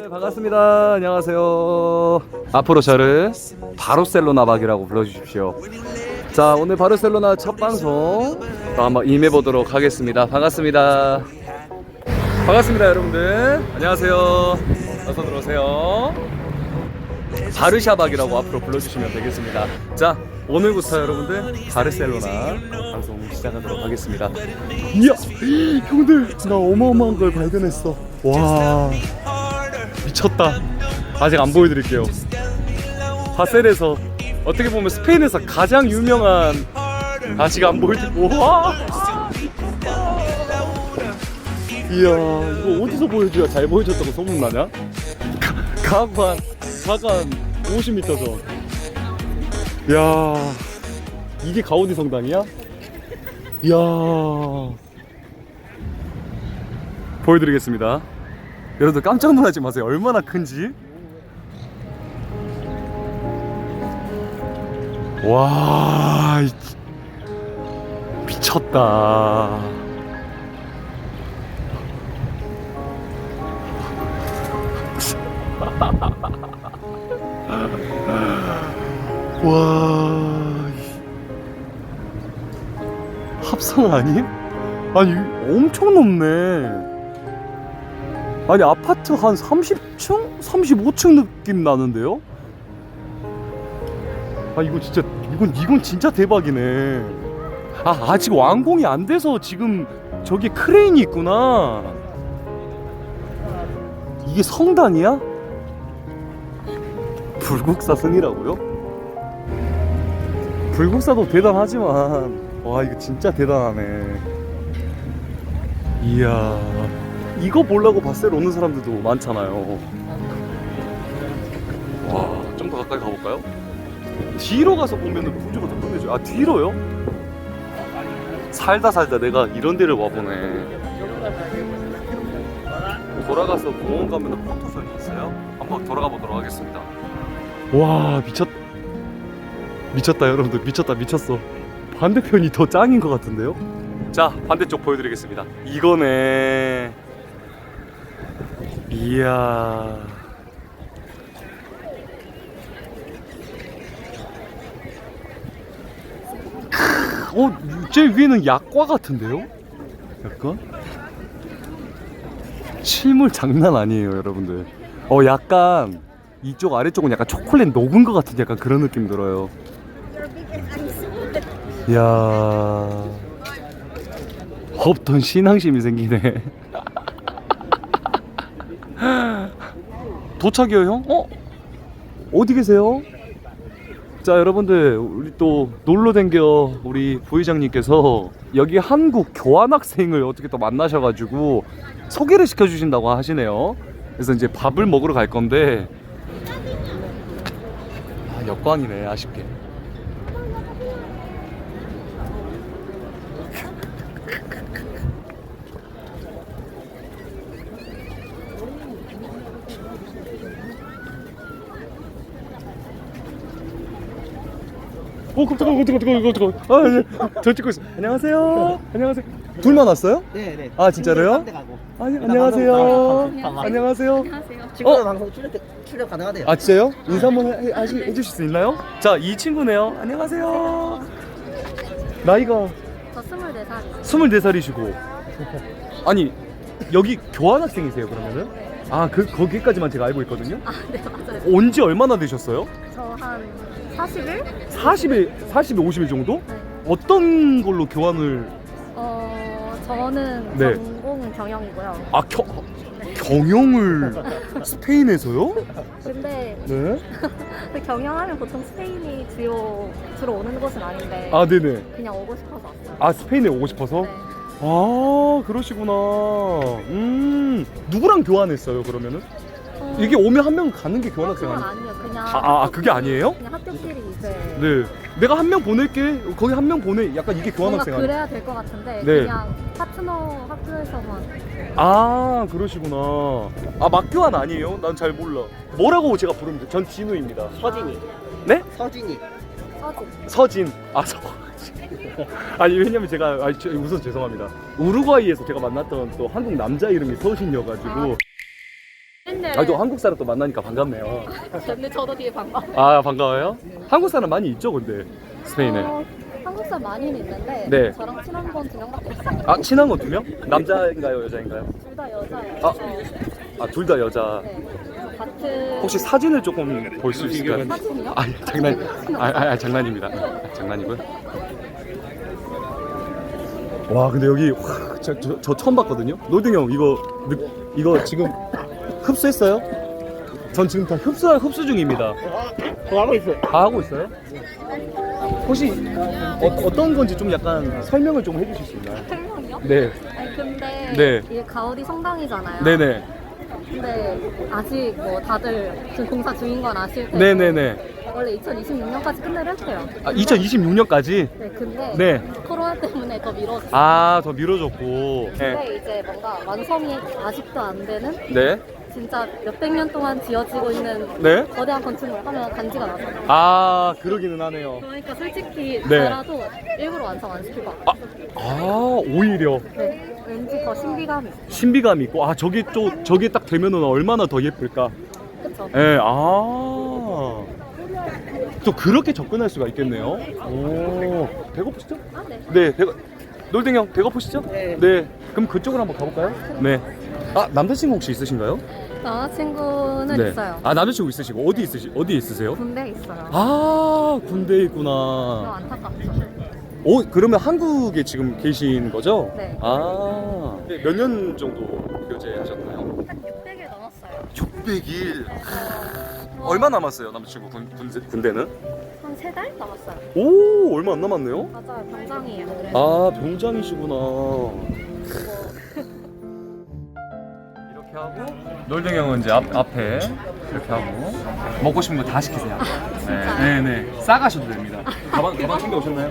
네, 반갑습니다. 안녕하세요. 앞으로 저를 바르셀로나 박이라고 불러주십시오. 자, 오늘 바르셀로나 첫 방송 또 한번 임해보도록 하겠습니다. 반갑습니다. 반갑습니다, 여러분들. 안녕하세요. 어서 들어오세요. 바르샤 박이라고 앞으로 불러주시면 되겠습니다. 자, 오늘부터 여러분들 바르셀로나 방송 시작하도록 하겠습니다. 이야, 형들, 나 어마어마한 걸 발견했어. 와, 미쳤다. 아직 안 보여드릴게요. 바셀에서 어떻게 보면 스페인에서 가장 유명한 아직 안 보여드리고 와. 이야, 이거 어디서 보여줘야 잘 보여줬다고 소문나냐? 가- 가관, 가관 50m 전. 야, 이게 가우디 성당이야? 이야. 보여드리겠습니다. 여러분들 깜짝 놀라지 마세요. 얼마나 큰지. 와, 이- 미쳤다. 와, 이- 합성 아님? 아니 엄청 높네. 아니 아파트 한 30층, 35층 느낌 나는데요? 아 이거 진짜 이건 이건 진짜 대박이네. 아 아직 완공이 안 돼서 지금 저기 크레인이 있구나. 이게 성당이야? 불국사 승이라고요? 불국사도 대단하지만 와 이거 진짜 대단하네. 이야 이거 보려고 바셀 오는 사람들도 많잖아요. 와 좀 더 가까이 가볼까요? 뒤로 가서 보면은 구조가 더 끝내줘. 아 뒤로요? 살다 살다 내가 이런 데를 와보네. 돌아가서 공원 가면 포토존이 있어요. 한번 돌아가 보도록 하겠습니다. 와 미쳤 미쳤다 여러분들 미쳤다 미쳤어. 반대편이 더 짱인 것 같은데요? 자 반대쪽 보여드리겠습니다. 이거네. 이야. 어, 제 위에는 약과 같은데요? 약간? 실물 장난 아니에요, 여러분들. 어, 약간 이쪽 아래쪽은 약간 초콜릿 녹은 것 같은 약간 그런 느낌 들어요. 이야. 없던 신앙심이 생기네. 도착이요, 형? 어? 어디 계세요? 자 여러분들 우리 또 놀러 댕겨 우리 부회장님께서 여기 한국 교환학생을 어떻게 또 만나셔가지고 소개를 시켜주신다고 하시네요 그래서 이제 밥을 먹으러 갈 건데 아 역광이네 아쉽게 오 깜짝아 깜짝아 깜짝아 깜짝아 아, 예. 저 찍고 있어 안녕하세요 안녕하세요 둘만 왔어요? 네, 네. 아, 진짜로요? 가고. 아니 안녕하세요 안녕하세요 안녕하세요. 친구들 어? 방송 출연 출연 가능하대요. 아 진짜요? 인사 한번 해, 하시, 해주실 수 있나요? 자 이 친구네요 안녕하세요 나이가 저 24살. 24살이시고 아니 여기 교환학생이세요 그러면은? 아 그 거기까지만 제가 알고 있거든요 아, 네, 맞아요. 온 지 얼마나 되셨어요? 저 한 40일? 40일, 40일, 50일 정도? 네. 어떤 걸로 교환을 어, 저는 네. 전공은 경영이고요. 아 겨, 경영을 스페인에서요? 근데 네. 그 경영하면 보통 스페인이 주요 주로 오는 곳은 아닌데 아 네네. 그냥 오고 싶어서 왔어요. 아 스페인에 오고 싶어서? 네. 아 그러시구나. 음 누구랑 교환했어요 그러면은? 어, 이게 오면 한 명 가는 게 교환학생 그건 아니에요? 아니에요. 그냥 아, 아, 그게 아니에요? 그냥 네. 내가 한 명 보낼게. 거기 한 명 보내. 약간 이게 뭔가 교환학생 아니에요? 그래야 될 것 같은데 네. 그냥 파트너 학교에서만 아 그러시구나. 아 막교환 아니에요? 난 잘 몰라. 뭐라고 제가 부르면 돼? 전 진우입니다. 서진이. 네? 서진이. 서진. 서진. 아 서. 아니 왜냐면 제가 아니, 저, 우선 죄송합니다. 우루과이에서 제가 만났던 또 한국 남자 이름이 서신이어가지고 아니 또 한국 사람 또 만나니까 반갑네요. 근데 저도 되게 반가워. 아 반가워요? 한국 사람 많이 있죠 근데 스페인에. 어, 한국 사람 많이는 있는데 네. 저랑 친한 건 두 명밖에 없어요. 아 친한 건두 명? 남자인가요 여자인가요? 둘 다 여자예요. 아, 아둘 다 여자. 네. 같은 혹시 사진을 조금 볼 수 있을까요? 사진이요? 아 장난 아, 아, 아 장난입니다. 장난이고요. 와 근데 여기 와, 저, 저, 저 처음 봤거든요. 노딩 형 이거 느- 이거 지금 흡수했어요? 전 지금 다 흡수 흡수 중입니다. 하고 있어요. 다 하고 있어요? 혹시 어, 어떤 건지 좀 약간 설명을 좀 해주실 수 있나요? 설명이요? 네, 아니 근데 네. 이게 가우디 성당이잖아요. 네네, 근데 아직 뭐 다들 지금 공사 중인 건 아실 텐데 네네네. 원래 2026년까지 끝내려 했대요. 아, 2026년까지? 네, 근데 네. 코로나 때문에 더 미뤘어요. 아, 더. 네. 근데 이제 뭔가 완성이 아직도 안 되는 네. 진짜 몇백 년 동안 지어지고 있는 네. 거대한 건축물 하면 간지가 나잖아요. 아, 그러기는 하네요. 그러니까 솔직히 네. 저라도 일부러 완성 안 시킬 것 아, 같아요. 아, 오히려 네, 왠지 더 신비감이 있어요. 신비감이 있고, 아, 저기 또, 저기 딱 되면은 얼마나 더 예쁠까. 그쵸? 예, 아. 또 그렇게 접근할 수가 있겠네요. 오, 배고프시죠? 아, 네. 네, 배고, 놀댕이 형, 배고프시죠? 네. 네. 그럼 그쪽으로 한번 가볼까요? 네. 아, 남자친구 혹시 있으신가요? 남자친구는 네. 있어요. 아, 남자친구 있으시고, 어디 있으시, 어디 있으세요? 군대에 있어요. 아, 군대에 너무 있구나. 안타깝죠. 오, 그러면 한국에 지금 계신 거죠? 네. 아, 몇 년 정도 교제하셨나요? 한 600일 넘었어요. 600일. 얼마 남았어요, 남자친구 군, 군대, 군대는? 한세 달 남았어요. 오, 얼마 안 남았네요? 맞아요, 병장이에요. 그래서 아, 병장이시구나. 뭐 이렇게 하고 놀댕이 형은 이제 앞, 앞에 이렇게 하고 먹고 싶은 거 다 시키세요. 진짜요? 네, 네. 싸가셔도 됩니다. 가방 가방 챙겨 오셨나요?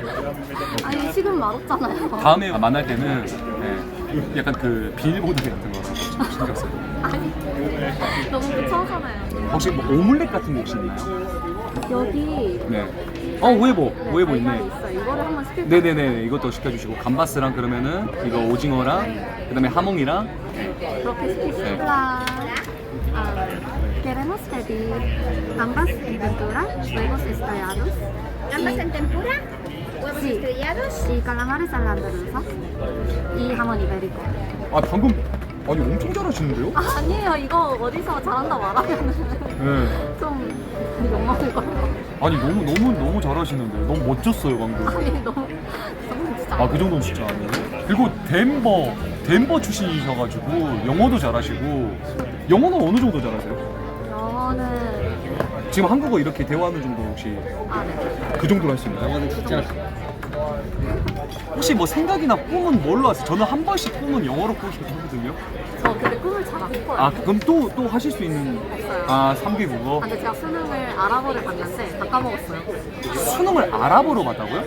아니 지금 맛없잖아요. 다음에 만날 때는 네, 약간 그 비닐보드 같은 거 신경 써요. 아니 너무 무서워하잖아요. 혹시 뭐 오믈렛 같은 거 혹시 있나요? 여기 네. 어 우에보 네, 우에보 달걀이 있네. 있어요. 이거를 한번 시킬까요? 네네네 이것도 시켜주시고 감바스랑 그러면은 이거 오징어랑 그다음에 하몽이랑 네. Hola. Ah, queremos pedir gambas en tempura, huevos estrellados. ¿Gambas y- en tempura? ¿Huevos Sí. estrellados? y calamares al andaluza y jamón ibérico. 아 방금 아니 엄청 잘하시는데요? 아, 아니에요. 이거 어디서 잘한다 말하면 네. 좀 욕먹을 것 같아요. 아니 너무 너무 너무 잘하시는데 너무 멋졌어요 방금. 아니 너무 너무 진짜. 아 그 정도는 진짜 아니에요. 그리고 덴버 덴버 출신이셔가지고 영어도 잘하시고 영어는 어느 정도 잘하세요? 영어는 지금 한국어 이렇게 대화하는 정도 혹시 아 네. 그 정도로 할 수 있나요? 영어는 진짜 혹시 뭐 생각이나 꿈은 뭘로 하세요? 저는 한 번씩 꿈은 영어로 꾸긴 하거든요. 저 근데 꿈을 잘 안 꿔요. 아 그럼 또 또 하실 수 있는 없어요. 아 3개 국어 아, 근데 제가 수능을 아랍어를 봤는데 다 까먹었어요. 수능을 아랍어로 봤다고요?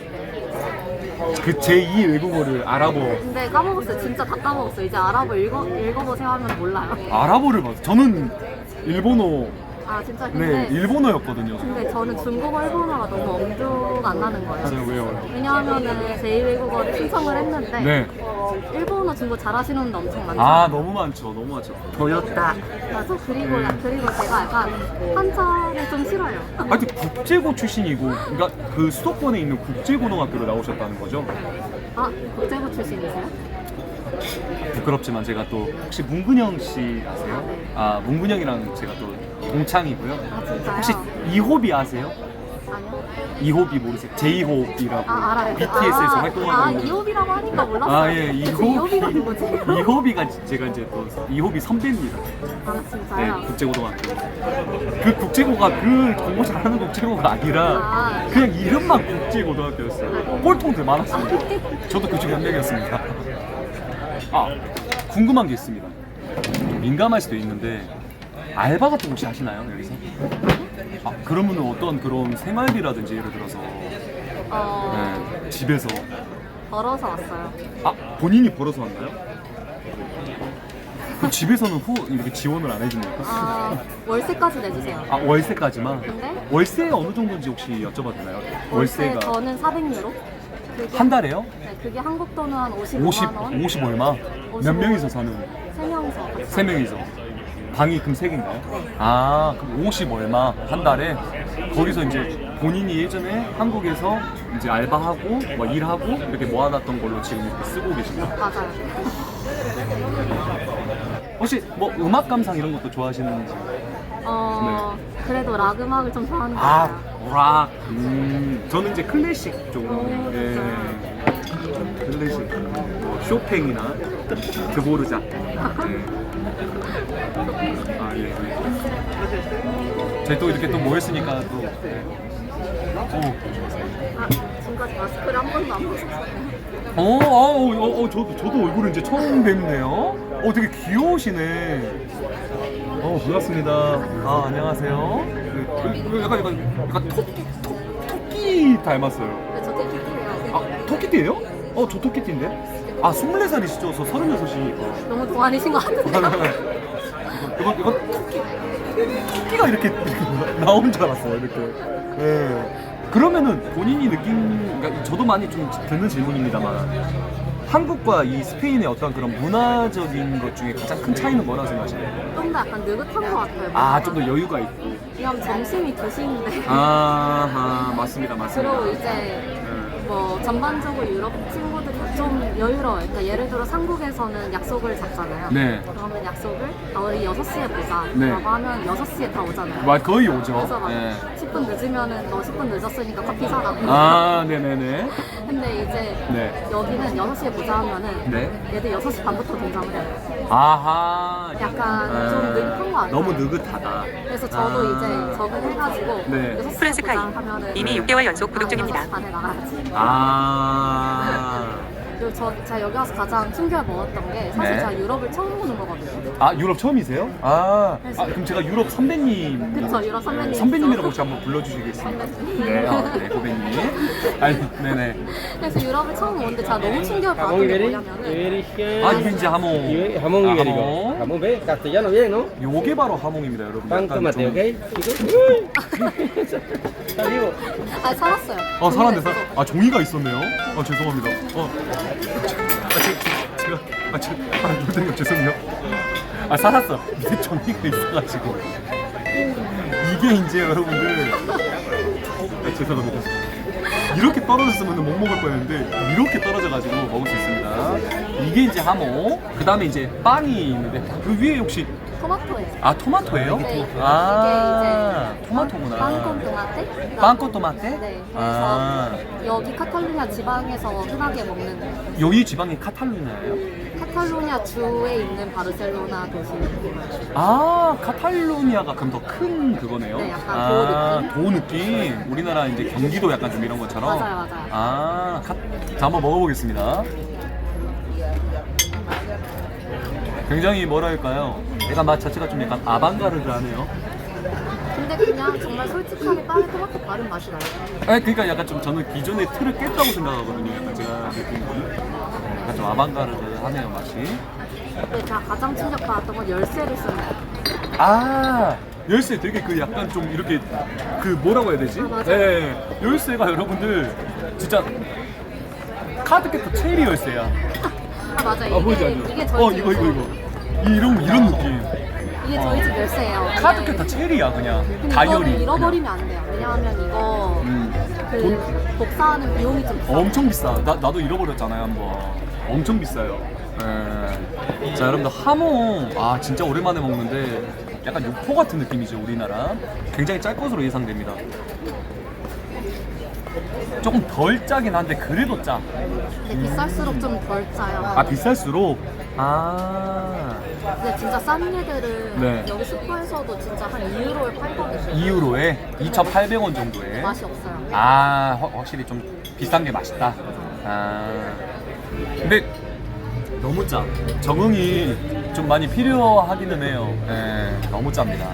그 제2 외국어를 아랍어 근데 까먹었어요. 진짜 다 까먹었어요. 이제 아랍어 읽어, 읽어보세요 하면 몰라요. 아랍어를 봤어요. 저는 일본어 아 진짜 네 근데 일본어였거든요. 근데 저는 중국어 일본어가 너무 엄두가 안 나는 거예요. 맞아요 왜요? 왜냐하면은 제2외국어를 신청을 했는데 네. 일본어, 중국어 잘하시는 분도 엄청 많죠. 아 너무 많죠 너무 많죠. 보였다. 맞아. 그리고 네. 그리고 제가 약간 한자를 좀 싫어요. 하여튼 국제고 출신이고 그러니까 그 수도권에 있는 국제고등학교를 나오셨다는 거죠? 아 국제고 출신이세요? 부끄럽지만 제가 또 혹시 문근영 씨 아세요? 네. 아 문근영이랑 제가 또 동창이고요. 아 진짜요? 혹시 이호비 아세요? 아니요. 이호비 모르세요? 제이호비라고 아 알아요. BTS에서 아, 활동하고 아 있는 이호비라고 하니까 몰랐어요. 아, 예, 대체 이호비. 이호비가 누구지? 이호비가 제가 이제 또 이호비 선배입니다. 아 네, 진짜요? 국제고등학교. 그 국제고가 그 공부 잘하는 국제고가 아니라 아. 그냥 이름만 국제고등학교였어요. 꼴통들 많았어요. 저도 그 중에 한 명이었습니다. 아, 궁금한 게 있습니다. 좀 민감할 수도 있는데 알바 같은 거 혹시 하시나요 여기서? 아, 그러면 어떤 그런 생활비라든지 예를 들어서 어 네, 집에서 걸어서 왔어요. 아 본인이 벌어서 왔나요? 그럼 집에서는 후 이렇게 지원을 안 해줍니까? 아, 월세까지 내주세요. 아 월세까지만? 근데 월세 어느 정도인지 혹시 여쭤봐도 되나요? 월세 월세가 저는 400유로. 그게 한 달에요? 네, 그게 한국 돈은 한 55만 50, 원. 50 얼마? 몇 55. 명이서 사는? 세 명이서 같이. 세 명이서. 방이 그럼 세 개인가요? 아, 그럼 50 얼마 한 달에 거기서 이제 본인이 예전에 한국에서 이제 알바하고 뭐 일하고 이렇게 모아놨던 걸로 지금 이렇게 쓰고 계신가? 맞아요. 혹시 뭐 음악 감상 이런 것도 좋아하시는지? 어, 그래도 락 음악을 좀 좋아하는 것 네. 아, 같아요. 락. 음, 저는 이제 클래식 쪽. 오, 예. 클래식. 뭐 쇼팽이나 드보르자. 예. 아, 예. 저희 또 이렇게 또 모였으니까 또. 예. 오. 아, 지금까지 마스크를 한 번도 안 벗었어요. 어, 어, 어, 어, 저도, 저도 얼굴을 이제 처음 뵙네요. 어, 되게 귀여우시네. 어, 반갑습니다. 아, 안녕하세요. 그, 그, 약간, 약간, 약간 토끼, 토, 토끼 닮았어요. 네, 저 되게 기대해요. 아, 토끼띠예요? 어, 저 토끼띠인데? 아, 24살이시죠? 저 36이니까. 너무 동안이신 것 같은데요. 이거, 이거 토끼, 토끼가 이렇게, 이렇게 나온 줄 알았어요, 이렇게. 예. 그러면은 본인이 느낀, 그러니까 저도 많이 좀 듣는 질문입니다만, 한국과 이 스페인의 어떤 그런 문화적인 것 중에 가장 큰 차이는 뭐라고 생각하시나요? 좀 더 약간 느긋한 것 같아요. 아, 좀 더 여유가 있고. 왜냐면 점심이 2시인데. 아, 맞습니다, 맞습니다. 그리고 이제 뭐 전반적으로 유럽 친구들이 좀 여유로워요. 그러니까 예를 들어 한국에서는 약속을 잡잖아요. 네. 그러면 약속을 아, 우리 6시에 보자. 네. 라고 하면 6시에 다 오잖아요. 와, 거의 오죠. 그래서 막 네. 10분 늦으면은 너 10분 늦었으니까 커피 사라. 아, 네네네. 근데 이제 네. 여기는 6시에 보자 하면은 네. 얘들 6시 반부터 등장을 해요. 아하. 약간 좀 느긋한 거 같아요. 너무 느긋하다. 그래서 저도 아. 이제 적응해가지고 네. 6시에 프란스카이 보자 하면은 이미 네. 6개월 연속 구독 아, 중입니다. 6시 반에 나가야지. 아. 그리고 저 제가 여기 와서 가장 충격을 먹었던 게 사실 네. 제가 유럽을 처음 보는 거거든요. 아 유럽 처음이세요? 아, 아 그럼 제가 유럽 선배님 그쵸, 유럽 선배님. 선배님이라고 혹시 한번 불러주시겠습니다. 선배님. 네, 아, 네 고객님. 아니, 네네. 그래서 유럽을 처음 오는데 제가 너무 충격을 Jamón 받았던 게 ibérico. 뭐냐면은. 아 이게 이제 하몽. Ibe- jamón 아, ibérico. 하몽. Jamón B, castellano bien, ¿no? 요게 바로 하몽입니다, 여러분. Pan 약간 tomate, 좀- ¿ok? chicos? Uy. Está vivo. 아 살았어요. 아 살았네, 살. 종이가 아 종이가 있었네요. 아 죄송합니다. 어. 아, 제, 제가 아, 제, 아, 놀던 거 죄송해요. 아 살았어. 밑에 종이가 있어가지고. 이게 이제 여러분들. 아, 죄송합니다. 이렇게 떨어졌으면 못 먹을 뻔했는데 이렇게 떨어져가지고 먹을 수 있습니다. 이게 이제 하모. 그 다음에 이제 빵이 있는데 그 위에 혹시 토마토예요. 아 토마토예요? 네, 아 이게 이제 토마토구나. 빵콘 토마테? 빵콘 토마테? 네. 그래서 아. 여기 카탈루냐 지방에서 흔하게 먹는 여기 지방이 카탈루냐예요? 카탈루냐 주에 있는 바르셀로나 도시. 아 카탈루니아가 그럼 더 큰 그거네요? 네, 약간 아, 도도 느낌. 우리나라 이제 경기도 약간 좀 이런 것처럼. 맞아요, 맞아요. 아, 카... 자 한번 먹어보겠습니다. 굉장히 뭐랄까요? 약간 맛 자체가 좀 약간 아방가르드하네요. 근데 그냥 정말 솔직하게 빵에 토마토 바른 맛이 나요. 아, 그러니까 약간 좀 저는 기존의 틀을 깼다고 생각하거든요. 약간 제가 느끼는 약간 좀 아방가르드하네요 맛이. 근데 제가 가장 충격받았던 건 열쇠를 쓰는 거. 아 열쇠 되게 그 약간 좀 이렇게 그 뭐라고 해야 되지? 아, 맞아요. 네 열쇠가 여러분들 진짜 카드캡터 체리 열쇠야. 아 맞아요. 아 이게 보이지 않죠? 이게 저희 어집 이거 이거. 이거 이런 이런 느낌. 이게 저희 집 열쇠예요. 카드캡터 체리야 그냥 근데 다이어리. 잃어버리면 안 돼요. 왜냐하면 이거 음. 그돈 복사하는 비용이 좀 비싸요. 엄청 비싸. 나 나도 잃어버렸잖아요 한번. 엄청 비싸요. 예. 자 여러분들 하몽 아 진짜 오랜만에 먹는데 약간 육포 같은 느낌이죠 우리나라. 굉장히 짤 것으로 예상됩니다. 조금 덜 짜긴 한데 그래도 짜. 근데 비쌀수록 좀 덜 짜요. 아 비쌀수록 아 근데 진짜 싼 애들은 네. 여기 슈퍼에서도 진짜 한 2유로에 팔거든요. 2유로에 2,800원 정도에. 맛이 없어요. 아 확- 확실히 좀 비싼 게 맛있다. 아 근데 너무 짜. 적응이 좀 많이 필요하기는 해요. 예, 너무 짭니다.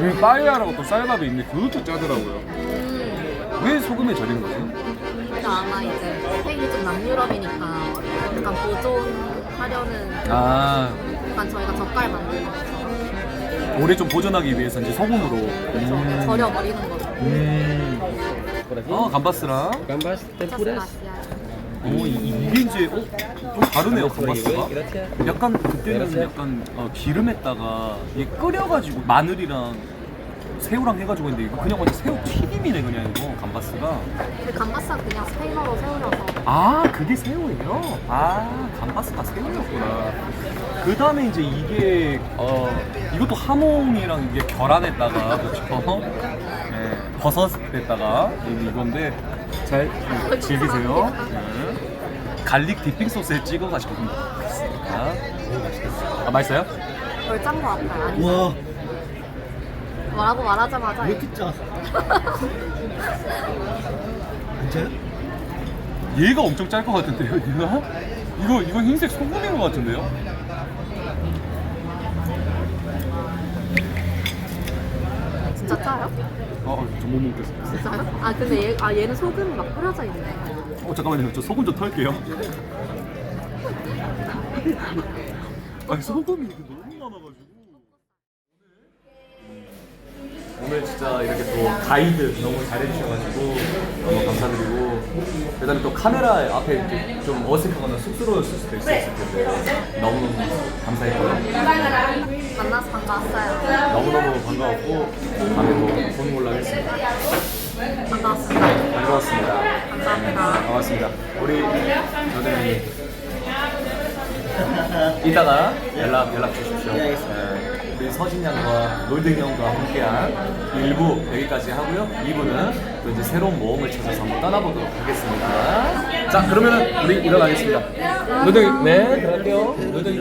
음, 빠에야라고 또 쌀밥이 있는데 그것도 짜더라고요. 음, 왜 소금에 절인 거지? 근데 아마 이제 스페인이 좀 남유럽이니까 약간 보존 하려는 아 약간 저희가 젓갈 만드는 거죠. 오래 좀 보존하기 위해서 이제 소금으로. 음. 절여버리는 거죠. 음. Por aquí. 어 감바스랑. Gambas tempuras. 오 이- 이게 이제 어? 좀 다르네요 aquí, 감바스가. Gracias. 약간 그때는 약간 어, 기름에다가 이게 끓여가지고 마늘이랑 새우랑 해가지고 했는데 이거 그냥 완전 새우 튀김이네 그냥 이거 감바스가. 근데 감바스가 그냥 스페인어로 세우려서 아 그게 새우예요? 아 감바스가 새우였구나 그 다음에 이제 이게 어 이것도 하몽이랑 이게 결안에다가 그렇죠 네, 버섯에다가 이- 이건데 잘 즐기세요 네. 갈릭 디핑 소스에 찍어가지고 먹겠습니다 오, 맛있겠어요 아 맛있어요? 덜짠거 같아요. 와 뭐라고 말하자마자 짜? 진짜요? 얘가 엄청 짤 것 같은데요 얘가? 이거 이거 흰색 소금인 것 같은데요? 진짜 짜요? 어, 저못 먹겠어요. 진짜요? 아 근데 얘, 아 얘는 소금이 막 뿌려져 있네. 어 잠깐만요 저 소금 좀 털게요 아니 소금이 이렇게 오늘 진짜 이렇게 또 가이드 너무 잘해주셔가지고 너무 감사드리고 그다음에 또 카메라 앞에 이렇게 좀 어색하거나 쑥스러웠을 수도 있었을 텐데 너무너무 감사했고요 만나서 반가웠어요. 너무너무 반가웠고 다음에 또 보는 걸로 하겠습니다 반가웠습니다. 반가웠습니다 감사합니다. 반갑습니다. 우리 여대님 이따가 연락 연락 주십시오. 네, 우 리 서진 양과 롤딩 형과 함께한 1부 여기까지 하고요. 2부는 또 이제 새로운 모험을 찾아서 한번 떠나보도록 하겠습니다. 자, 그러면은 우리 일어나겠습니다. 롤딩 네, 들어갈게요. 롤딩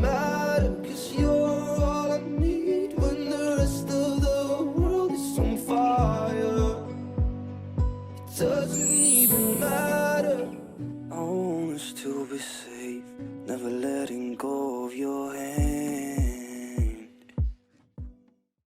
matter, cause you're letting go of your hand.